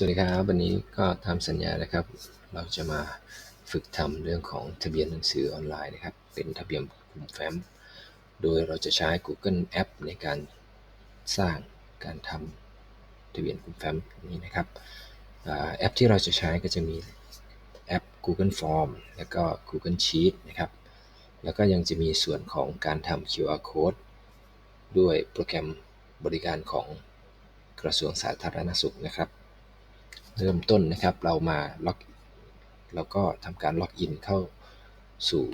สวัสดีครับ วันนี้ก็ทำสัญญานะครับ เราจะมาฝึกทำเรื่องของทะเบียนหนังสือออนไลน์นะครับ เป็นทะเบียนกลุ่มแฟ้ม โดยเราจะใช้ Google App ในการสร้างการทำทะเบียนกลุ่มแฟ้มนี้นะครับแอปที่เราจะใช้ก็จะมีแอป Google Form แล้วก็ Google Sheet นะครับ แล้วก็ยังจะมีส่วนของการทำ QR Code ด้วยโปรแกรมบริการของกระทรวงสาธารณสุขนะครับ เริ่มต้นนะครับ เรามาล็อกเราก็ทำการล็อกอินเข้าสู่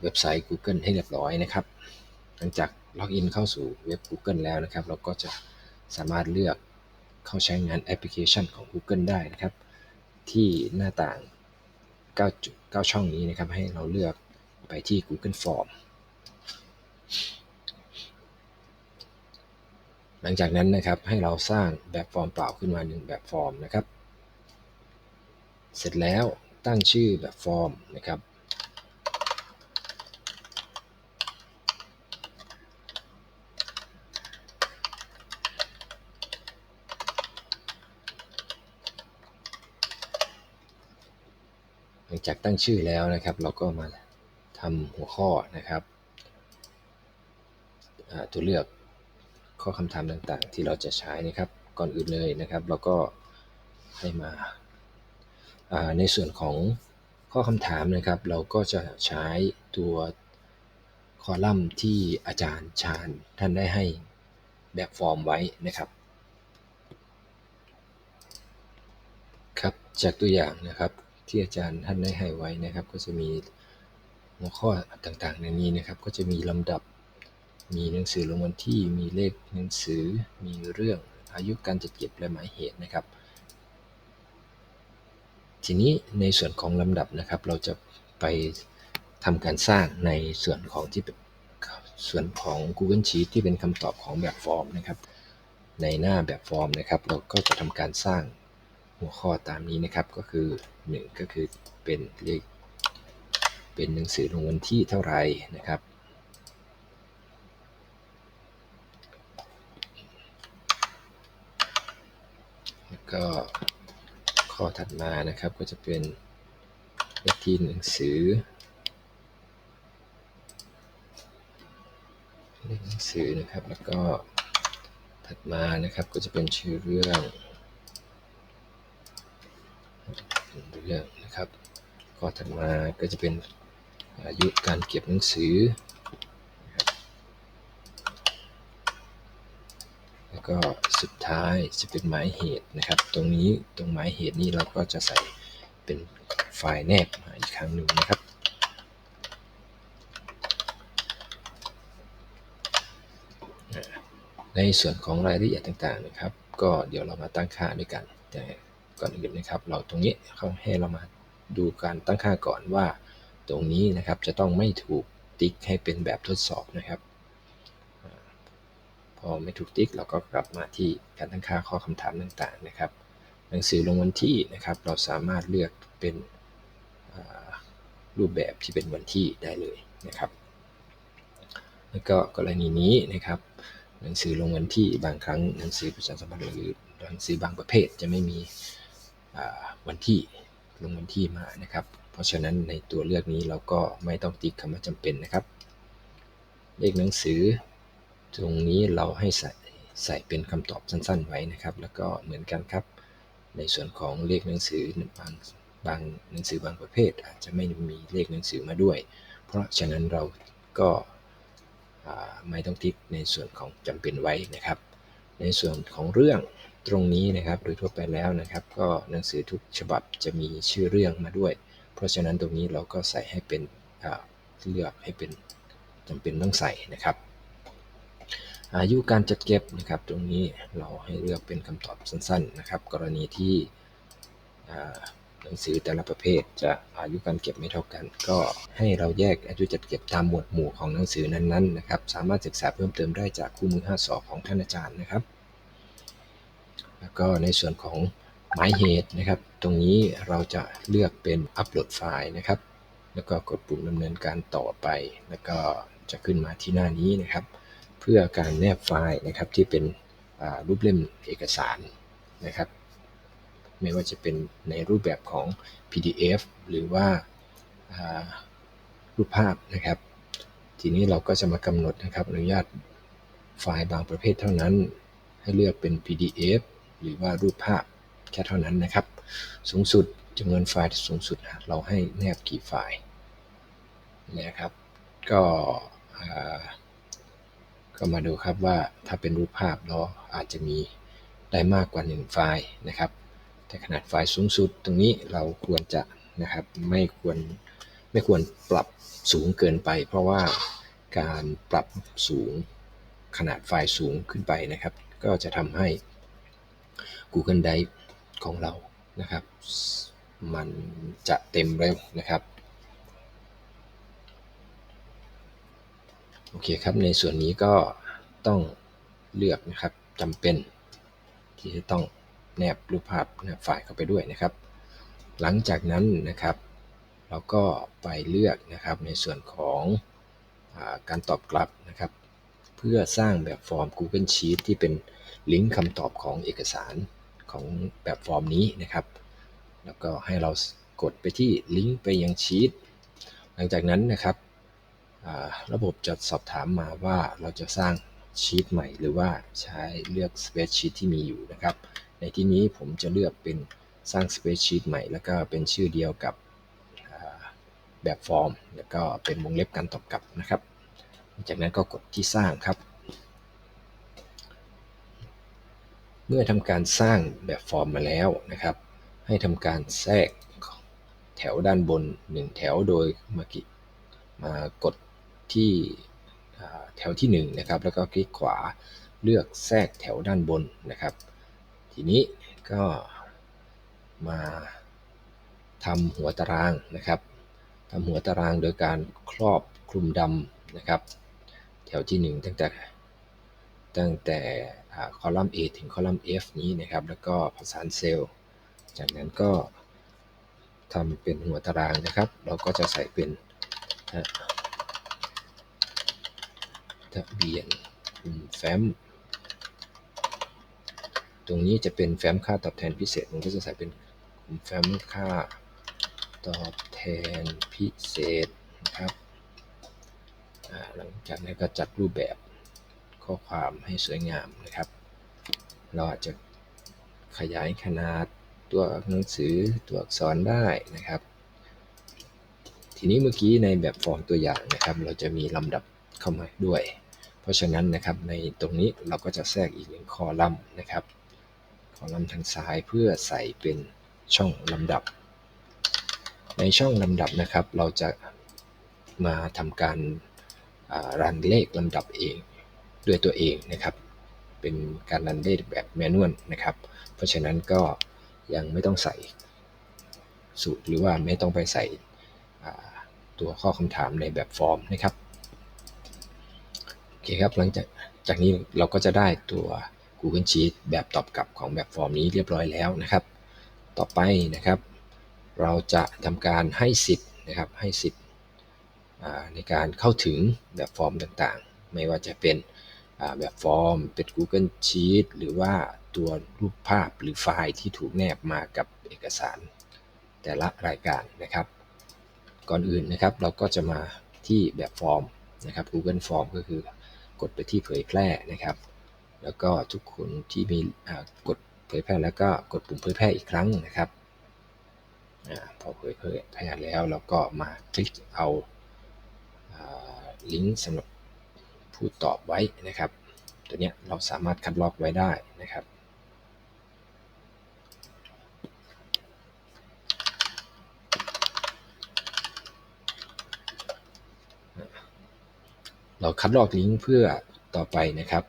เว็บไซต์ Google ให้เรียบร้อยนะครับ หลังจากล็อกอินเข้าสู่เว็บ Google แล้วนะครับ เราก็จะสามารถเลือกเข้าใช้งานแอปพลิเคชันของ Google ได้นะครับ ที่หน้าต่าง 9 9 ช่องนี้นะครับ ให้เราเลือกไปที่ Google Form หลังจากนั้นนะครับให้เราสร้างแบบฟอร์มเปล่าขึ้นมาหนึ่งแบบฟอร์มนะครับ เสร็จแล้วตั้งชื่อแบบฟอร์มนะครับ หลังจากตั้งชื่อแล้วนะครับ เราก็มาทำหัวข้อนะครับตัวเลือก ข้อคำถามต่างๆ ที่เราจะใช้นะครับ ก่อนอื่นเลยนะครับ เราก็ให้มาในส่วนของข้อคำถามนะครับ เราก็จะใช้ตัวคอลัมน์ที่อาจารย์ชาญท่านได้ให้แบบฟอร์มไว้นะครับครับจากตัวอย่างนะครับที่อาจารย์ท่านได้ให้ไว้นะครับ ก็จะมีหัวข้อต่างๆในนี้นะครับ ก็จะมีลำดับ มีหนังสือลงวันที่ มีเลขหนังสือ มีเรื่อง อายุการจัดเก็บและหมายเหตุนะครับ ทีนี้ในส่วนของลำดับนะครับ เราจะไปทำการสร้างในส่วนของที่เป็นส่วนของ Google Sheet ที่เป็นคำตอบของแบบฟอร์มนะครับ ในหน้าแบบฟอร์มนะครับ เราก็จะทำการสร้างหัวข้อตามนี้นะครับ ก็คือ 1 ก็คือเป็นเลขเป็นหนังสือลงวันที่เท่าไรนะครับ ก็ข้อถัดมานะครับก็จะเป็นเลขที่หนังสือเลขหนังสือนะครับแล้วก็ถัดมานะครับก็จะเป็นชื่อเรื่องเรื่องนะครับข้อถัดมาก็จะเป็นอายุการเก็บหนังสือ ก็สุดท้ายจะเป็นหมายเหตุนะครับ ตรงนี้ตรงหมายเหตุนี้เราก็จะใส่เป็นไฟล์แนบอีกครั้งหนึ่งนะครับ ในส่วนของรายละเอียดต่างๆนะครับ ก็เดี๋ยวเรามาตั้งค่าด้วยกัน แต่ก่อนอื่นนะครับ เราตรงนี้เขาให้เรามาดูการตั้งค่าก่อนว่า ตรงนี้นะครับจะต้องไม่ถูกติ๊กให้เป็นแบบทดสอบนะครับ อไม่ถูกติ๊กเราก็กลับมาที่การตั้งค่าข้อคำถามต่างๆนะครับ หนังสือลงวันที่นะครับ เราสามารถเลือกเป็นรูปแบบที่เป็นวันที่ได้เลยนะครับ แล้วก็กรณีนี้นะครับ หนังสือลงวันที่บางครั้งหนังสือประชาสัมพันธ์หรือหนังสือบางประเภทจะไม่มีวันที่ลงวันที่มานะครับ เพราะฉะนั้นในตัวเลือกนี้เราก็ไม่ต้องติ๊กคำว่าจำเป็นนะครับ เลขหนังสือ ตรงนี้เราให้ใส่ใส่เป็นคำตอบสั้น ๆ ไว้นะครับ แล้วก็เหมือนกันครับ ในส่วนของเลขหนังสือบางบางหนังสือบางประเภท อาจจะไม่มีเลขหนังสือมาด้วย เพราะฉะนั้นเราก็ไม่ต้องติ๊กในส่วนของจำเป็นไว้นะครับ ในส่วนของเรื่องตรงนี้นะครับโดยทั่วไปแล้วนะครับ ก็หนังสือทุกฉบับจะมีชื่อเรื่องมาด้วย เพราะฉะนั้นตรงนี้เราก็ใส่ให้เป็นเลือกให้เป็นจำเป็นต้องใส่นะครับ อายุการจัดเก็บนะครับ ตรงนี้เราให้เลือกเป็นคำตอบสั้นๆนะครับ กรณีที่หนังสือแต่ละประเภทจะอายุการเก็บไม่เท่ากัน ก็ให้เราแยกอายุจัดเก็บตามหมวดหมู่ของหนังสือนั้นๆนะครับ สามารถศึกษาเพิ่มเติมได้จากคู่มือ5สอบของท่านอาจารย์นะครับ แล้วก็ในส่วนของหมายเหตุนะครับ ตรงนี้เราจะเลือกเป็นอัปโหลดไฟล์นะครับ แล้วก็กดปุ่มดำเนินการต่อไป แล้วก็จะขึ้นมาที่หน้านี้นะครับ เพื่อการแนบไฟล์นะครับที่เป็นรูปเล่มเอกสารนะครับ ไม่ว่าจะเป็นในรูปแบบของ PDF หรือว่ารูปภาพนะครับ ทีนี้เราก็จะมากำหนดนะครับอนุญาตไฟล์บางประเภทเท่านั้น ให้เลือกเป็น PDF หรือว่ารูปภาพแค่เท่านั้นนะครับ สูงสุดจำนวนไฟล์สูงสุดเราให้แนบกี่ไฟล์นะครับ ก็ ก็มาดูครับว่าถ้าเป็นรูปภาพเราอาจจะมีได้มากกว่า 1 ไฟล์นะครับ แต่ขนาดไฟล์สูงสุดตรงนี้เราควรจะนะครับไม่ควรไม่ควรปรับสูงเกินไป เพราะว่าการปรับสูงขนาดไฟล์สูงขึ้นไปนะครับ ก็จะทำให้ Google Drive ของเรานะครับ มันจะเต็มเร็วนะครับ โอเคครับ ในส่วนนี้ก็ต้องเลือกนะครับจำเป็น ที่จะต้องแนบรูปภาพแนบไฟล์เข้าไปด้วยนะครับ หลังจากนั้นนะครับ เราก็ไปเลือกนะครับในส่วนของอการตอบกลับนะครับ เพื่อสร้างแบบฟอร์ม Google Sheet ที่เป็นลิงก์คำตอบของเอกสารของแบบฟอร์มนี้นะครับ แล้วก็ให้เรากดไปที่ลิงก์ไปยังชีตหลังจากนั้นนะครับ ระบบจะสอบถามมาว่าเราจะสร้างชีตใหม่ หรือว่าใช้เลือก Spreadsheet ที่มีอยู่นะครับ ในที่นี้ผมจะเลือกเป็นสร้าง Spreadsheet ใหม่ แล้วก็เป็นชื่อเดียวกับแบบฟอร์ม แล้วก็เป็นวงเล็บการตอบกลับนะครับ จากนั้นก็กดที่สร้างครับ เมื่อทำการสร้างแบบฟอร์มมาแล้วนะครับ ให้ทำการแทรกแถวด้านบน 1 แถวโดยมามากด ที่แถวที่1นะครับแล้วก็คลิกขวาเลือกแทรกแถวด้านบนนะครับ ทีนี้ก็มาทำหัวตารางนะครับทำหัวตารางโดยการครอบคลุมดำนะครับแถวที่ 1 ตั้งแต่ตั้งแต่คอลัมน์ A ถึงคอลัมน์ F นี้นะครับ แล้วก็ผสานเซลล์ จากนั้นก็ทำเป็นหัวตารางนะครับ เราก็จะใส่เป็น ทะเบียนแฟ้ม ตรงนี้จะเป็นแฟ้มค่าตอบแทนพิเศษ ผมก็จะใส่เป็นแฟ้มค่าตอบแทนพิเศษนะครับ หลังจากนั้นก็จัดรูปแบบข้อความให้สวยงามนะครับ เราอาจจะขยายขนาดตัวหนังสือตัวอักษรได้นะครับ ทีนี้เมื่อกี้ในแบบฟอร์มตัวอย่างนะครับ เราจะมีลำดับ เข้ามาด้วย เพราะฉะนั้นนะครับในตรงนี้เราก็จะแทรกอีกหนึ่งคอลัมน์นะครับ คอลัมน์ทางซ้ายเพื่อใส่เป็นช่องลำดับ ในช่องลำดับนะครับ เราจะมาทำการรันเลขลำดับเองด้วยตัวเองนะครับ เป็นการรันเลขแบบแมนนวลนะครับ เพราะฉะนั้นก็ยังไม่ต้องใส่สูตรหรือว่าไม่ต้องไปใส่ตัวข้อคำถามในแบบฟอร์มนะครับ เคครับ หลังจากจากนี้เราก็จะได้ตัว Google Sheet แบบตอบกลับของแบบฟอร์มนี้เรียบร้อยแล้วนะครับ ต่อไปนะครับ เราจะทำการให้สิทธิ์นะครับให้สิทธิ์ในการเข้าถึงแบบฟอร์มต่างๆ ไม่ว่าจะเป็นแบบฟอร์ม เป็น Google Sheet หรือว่าตัวรูปภาพหรือไฟล์ที่ถูกแนบมากับเอกสาร แต่ละรายการนะครับ ก่อนอื่นนะครับเราก็จะมาที่แบบฟอร์มนะครับ Google Form ก็คือ กดไปที่เผยแพร่นะครับ แล้วก็ทุกคนที่มีกดเผยแพร่แล้วก็กดปุ่มเผยแพร่อีกครั้งนะครับอพอเผยแพร่แล้วเราก็มาคลิกเอาลิงก์สำหรับผู้ตอบไว้นะครับ ตัวนี้เราสามารถคัดลอกไว้ได้นะครับ เราคัดลอกลิงก์เพื่อต่อไปนะครับ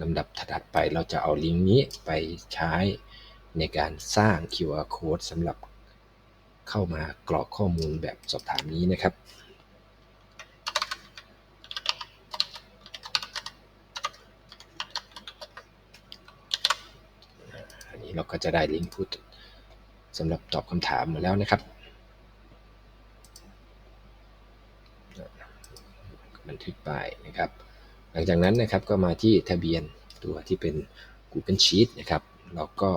ลำดับถัดไปเราจะเอาลิงก์นี้ไปใช้ในการสร้าง QR code สำหรับเข้ามากรอกข้อมูลแบบสอบถามนี้นะครับ อันนี้เราก็จะได้ลิงก์พูดสำหรับตอบคำถามมาแล้วนะครับบันทึก ไปนะครับ หลังจากนั้นนะครับก็มาที่ทะเบียนตัวที่เป็น Google Sheet นะครับเราก็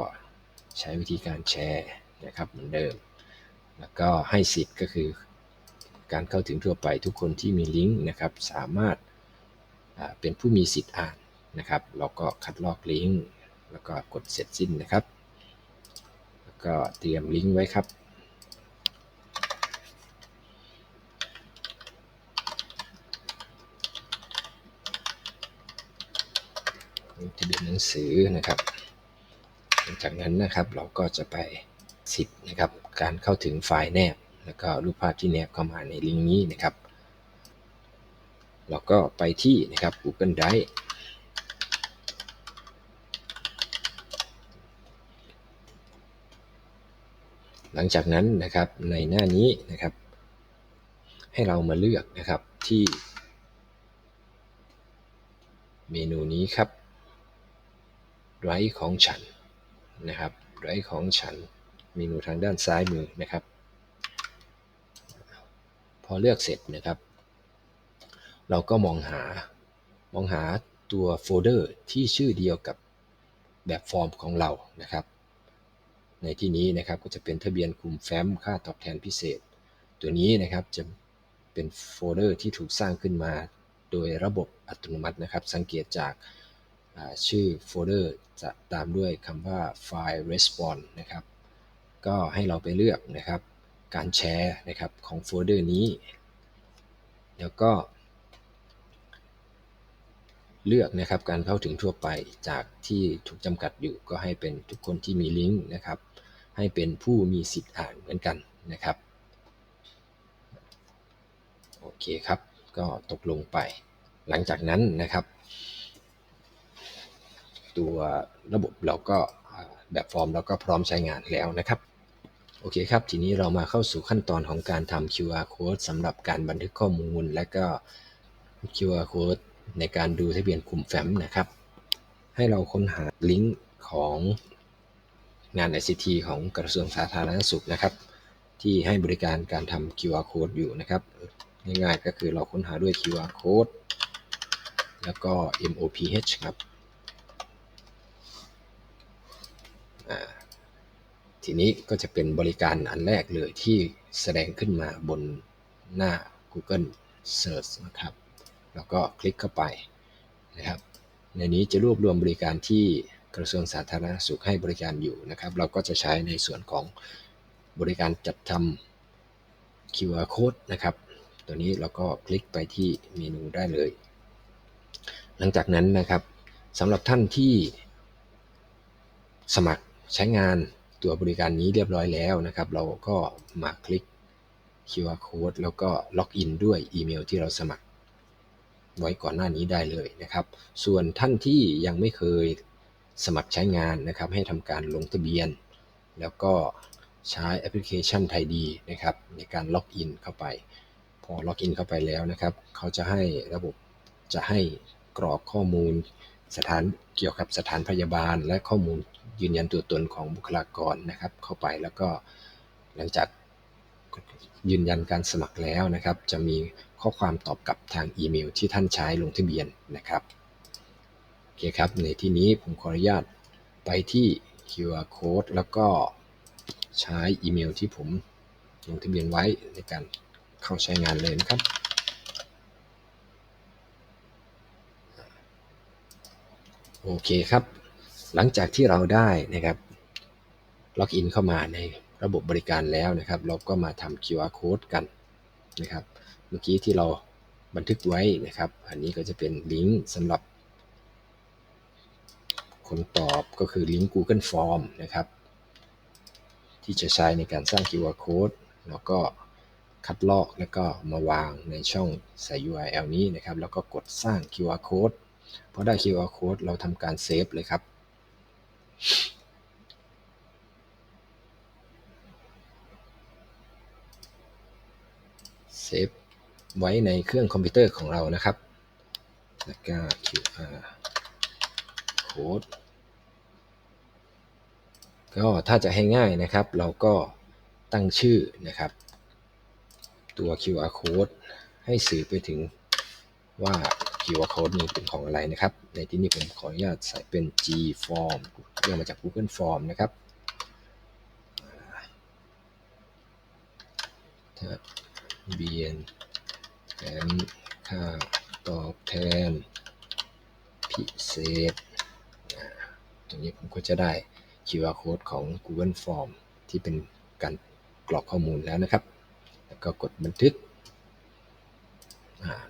ใช้วิธีการแชร์นะครับเหมือนเดิม แล้วก็ให้สิทธิ์ก็คือการเข้าถึงทั่วไปทุกคนที่มีลิงก์นะครับสามารถเป็นผู้มีสิทธิ์อ่านนะครับเราก็คัดลอกลิงก์แล้วก็กดเสร็จสิ้นนะครับ แล้วก็เตรียมลิงก์ไว้ครับ ทะเบียนหนังสือนะครับหลังจากนั้นนะครับเราก็จะไปสิทธิ์นะครับ การเข้าถึงไฟล์แนบ แล้วก็รูปภาพที่แนบเข้ามาในลิงก์นี้นะครับ เราก็ไปที่นะครับ Google Drive หลังจากนั้นนะครับในหน้านี้นะครับ ให้เรามาเลือกนะครับที่ เมนูนี้ครับ ไรของฉันนะครับไรของฉันเมนูทางด้านซ้ายมือนะครับ พอเลือกเสร็จนะครับ เราก็มองหามองหาตัวโฟลเดอร์ที่ชื่อเดียวกับแบบฟอร์มของเรานะครับ ในที่นี้นะครับก็จะเป็นทะเบียนคุมแฟ้มค่าตอบแทนพิเศษ ตัวนี้นะครับจะเป็นโฟลเดอร์ที่ถูกสร้างขึ้นมาโดยระบบอัตโนมัตินะครับ สังเกตจาก ชื่อโฟลเดอร์จะตามด้วยคำว่าไฟล์ response นะครับ ก็ให้เราไปเลือกนะครับ การแชร์นะครับของโฟลเดอร์นี้ แล้วก็ เลือกนะครับการเข้าถึงทั่วไปจากที่ถูกจำกัดอยู่ก็ให้เป็นทุกคนที่มีลิงก์นะครับ ให้เป็นผู้มีสิทธิ์อ่านเหมือนกันนะครับ โอเคครับ ก็ตกลงไป หลังจากนั้นนะครับ ตัวระบบเราก็แบบฟอร์มเราก็พร้อมใช้งานแล้วนะครับโอเคครับ ทีนี้เรามาเข้าสู่ขั้นตอนของการทำ QR code สำหรับการบันทึกข้อมูล และก็ QR code ในการดูทะเบียนกลุ่มแฟ้มนะครับ ให้เราค้นหาลิงก์ของงาน ICT ของกระทรวงสาธารณสุขนะครับ ที่ให้บริการการทำ QR code อยู่นะครับ ง่ายๆก็คือเราค้นหาด้วย QR code แล้วก็ MOPH ครับ ทีนี้ก็จะเป็นบริการอันแรกเลยที่แสดงขึ้นมาบนหน้า Google Search นะครับ แล้วก็คลิกเข้าไปนะครับ ในนี้จะรวบรวมบริการที่กระทรวงสาธารณสุขให้บริการอยู่นะครับ เราก็จะใช้ในส่วนของบริการจัดทำ QR code นะครับ ตัวนี้เราก็คลิกไปที่เมนูได้เลย หลังจากนั้นนะครับสำหรับท่านที่สมัครใช้งาน ตัวบริการนี้เรียบร้อยแล้วนะครับ เราก็มาคลิก QR code แล้วก็ล็อกอินด้วยอีเมลที่เราสมัคร ไว้ก่อนหน้านี้ได้เลยนะครับ ส่วนท่านที่ยังไม่เคยสมัครใช้งานนะครับ ให้ทำการลงทะเบียน แล้วก็ใช้แอปพลิเคชันไทยดีนะครับ ในการล็อกอินเข้าไป พอล็อกอินเข้าไปแล้วนะครับ เขาจะให้ระบบจะให้กรอกข้อมูลสถานเกี่ยวกับสถานพยาบาลและข้อมูล ยืนยันตัวตนของบุคลากรนะครับ เข้าไปแล้วก็หลังจากยืนยันการสมัครแล้วนะครับ จะมีข้อความตอบกลับทางอีเมลที่ท่านใช้ลงทะเบียนนะครับโอเคครับ ในที่นี้ผมขออนุญาตไปที่ QR code แล้วก็ใช้อีเมลที่ผมลงทะเบียนไว้ในการเข้าใช้งานเลยนะครับโอเคครับ หลังจากที่เราได้นะครับล็อกอินเข้ามาในระบบบริการแล้วนะครับ เราก็มาทำ QR code กันนะครับ เมื่อกี้ที่เราบันทึกไว้นะครับ อันนี้ก็จะเป็นลิงก์สำหรับ คนตอบก็คือลิงก์ Google Form นะครับ ที่จะใช้ในการสร้าง QR code แล้วก็คัดลอกแล้วก็มาวางในช่องใส่ URL นี้นะครับ แล้วก็กดสร้าง QR code พอได้ QR code เราทำการเซฟเลยครับ เซฟไว้ในเครื่องคอมพิวเตอร์ของเรานะครับ แล้วก็ QR code ก็ถ้าจะให้ง่ายนะครับ เราก็ตั้งชื่อนะครับ ตัว QR code ให้สื่อไปถึงว่า QR code นี้เป็นของอะไรนะครับ ในที่นี้ผมขออนุญาตใส่เป็น G form เรียกมาจาก Google Form นะครับทะเบียนแถมค่าตอบแทน พิเศษ ตรงนี้ผมก็จะได้ QR code ของ Google Form ที่เป็นการกรอกข้อมูลแล้วนะครับ แล้วก็กดบันทึก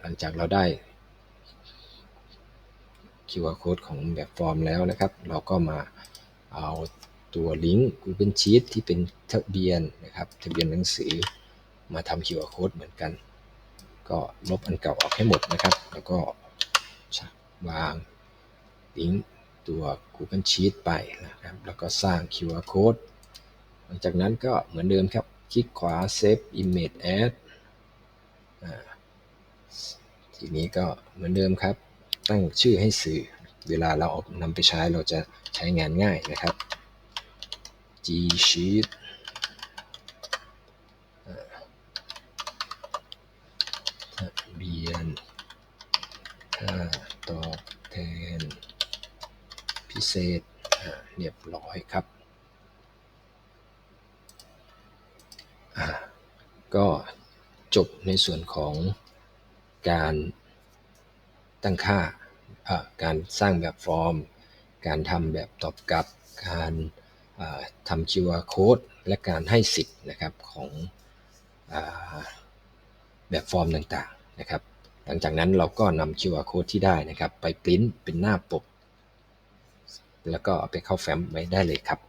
หลังจากเราได้ QR code ของแบบฟอร์มแล้วนะครับ เราก็มาเอาตัวลิงก์ Google Sheet ที่เป็นทะเบียนนะครับทะเบียนหนังสือมาทำ QR code เหมือนกัน ก็ลบอันเก่าออกให้หมดนะครับ แล้วก็วางลิงก์ตัว Google Sheet ไปนะครับ แล้วก็สร้าง QR code หลังจากนั้นก็เหมือนเดิมครับ คลิกขวา Save Image As อ่าทีนี้ก็เหมือนเดิมครับ ตั้งชื่อให้สื่อ เวลาเราเอานำไปใช้เราจะใช้งานง่ายนะครับ G Sheet ทะเบียนค่าตอบแทน พิเศษเรียบร้อยครับ ก็จบในส่วนของการ ตั้งค่า การสร้างแบบฟอร์ม การทำแบบตอบกลับ การอ่าทำ QR code และการให้สิทธิ์นะครับของอแบบฟอร์มต่างๆนะครับ หลังจากนั้นเราก็นำ QR code ที่ได้นะครับ ไปปริ้นเป็นหน้าปก แล้วก็เอาไปเข้าแฟ้มไว้ได้เลยครับ